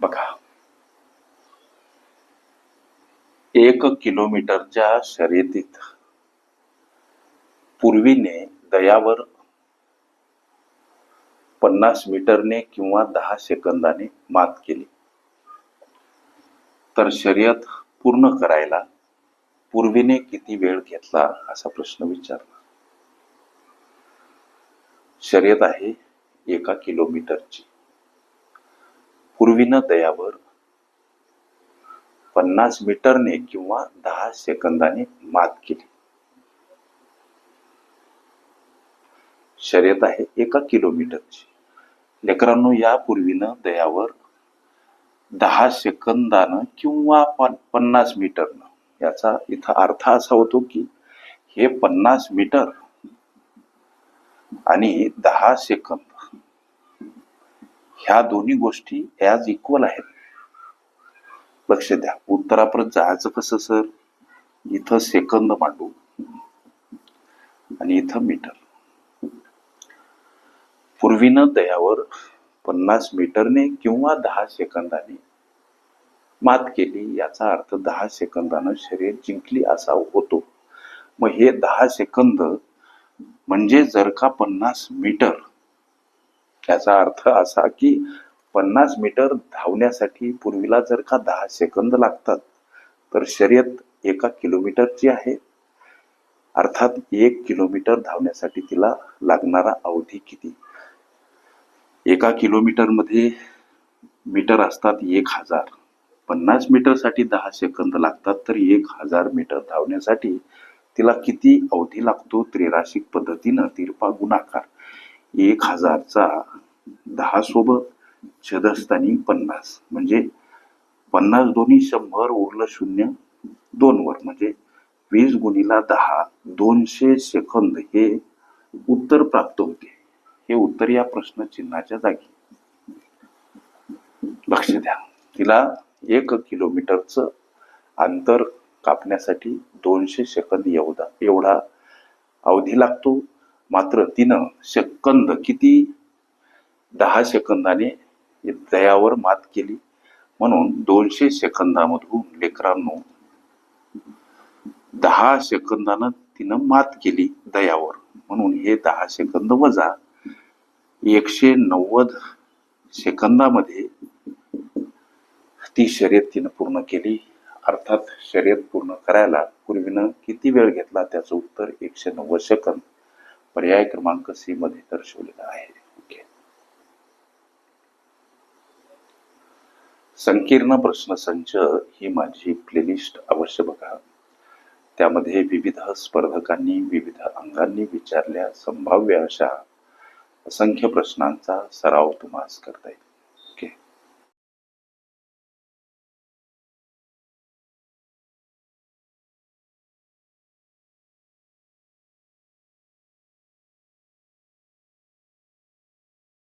बघा. एक किलोमीटरच्या शर्यतीत पूर्वीने दयावर पन्नास मीटरने किंवा दहा सेकंदाने मात केली. तर शर्यत पूर्ण करायला पूर्वीने किती वेळ घेतला असा प्रश्न विचारला. शर्यत आहे एका किलोमीटरची. पूर्वीनं दयावर पन्नास मीटरने किंवा दहा सेकंदाने मात केली. शर्यत आहे एका किलोमीटरची. लेकरांनो यापूर्वीनं दयावर दहा सेकंदानं किंवा पन- पन्नास मीटरनं याचा इथं अर्थ असा होतो की हे पन्नास मीटर आणि दहा सेकंद ह्या दोन्ही गोष्टी ॲज इक्वल आहेत. लक्ष द्या. उत्तरापर्यंत जायचं कसं सर? इथं सेकंद मांडू. आणि इथं मीटर. पूर्वीनं दयावर पन्नास मीटरने किंवा दहा सेकंदाने मात केली. याचा अर्थ दहा सेकंदानं शरीर जिंकली असा होतो. मग हे दहा सेकंद म्हणजे जर का पन्नास मीटर याचा अर्थ असा की पन्नास मीटर धावण्यासाठी पूर्वीला जर का दहा सेकंद लागतात तर शर्यत एका किलोमीटरची आहे. अर्थात एक किलोमीटर धावण्यासाठी तिला लागणारा अवधी किती? एका किलोमीटरमध्ये मीटर असतात एक हजार. पन्नास मीटरसाठी दहा सेकंद लागतात तर एक हजार मीटर धावण्यासाठी तिला किती अवधी लागतो? त्रिराशिक पद्धतीनं तिरपा गुणाकार. एक हजारचा दहा सोबत छदस्थानी पन्नास. म्हणजे पन्नास दोन्ही शंभर उरलं शून्य दोनवर म्हणजे वीस गुणीला दहा दोनशे सेकंद हे उत्तर प्राप्त होते. हे उत्तर या प्रश्न चिन्हाच्या जागी. लक्ष द्या. तिला एक किलोमीटरचं अंतर कापण्यासाठी दोनशे सेकंद एवढा एवढा अवधी लागतो. मात्र तिनं सेकंद किती? दहा सेकंदाने दयावर मात केली. म्हणून दोनशे सेकंदामधून लेकरांनो दहा सेकंदानं तिनं मात केली दयावर. म्हणून हे दहा सेकंद वजा एकशे नव्वद सेकंदामध्ये ती शर्यत तिनं पूर्ण केली. अर्थात शर्यत पूर्ण करायला पूर्वीनं किती वेळ घेतला? त्याचं उत्तर एकशे नव्वद सेकंद. पर्याय क्रमांक सी मध्ये दर्शवलेला आहे. संकीर्ण संकीर्ण प्रश्नसंच ही माझी प्लेलिस्ट अवश्य बघा. त्यामध्ये विविध स्पर्धकांनी विविध अंगांनी विचारल्या संभाव्य अशा असंख्य प्रश्नांचा सराव तुम्हाला करता येईल.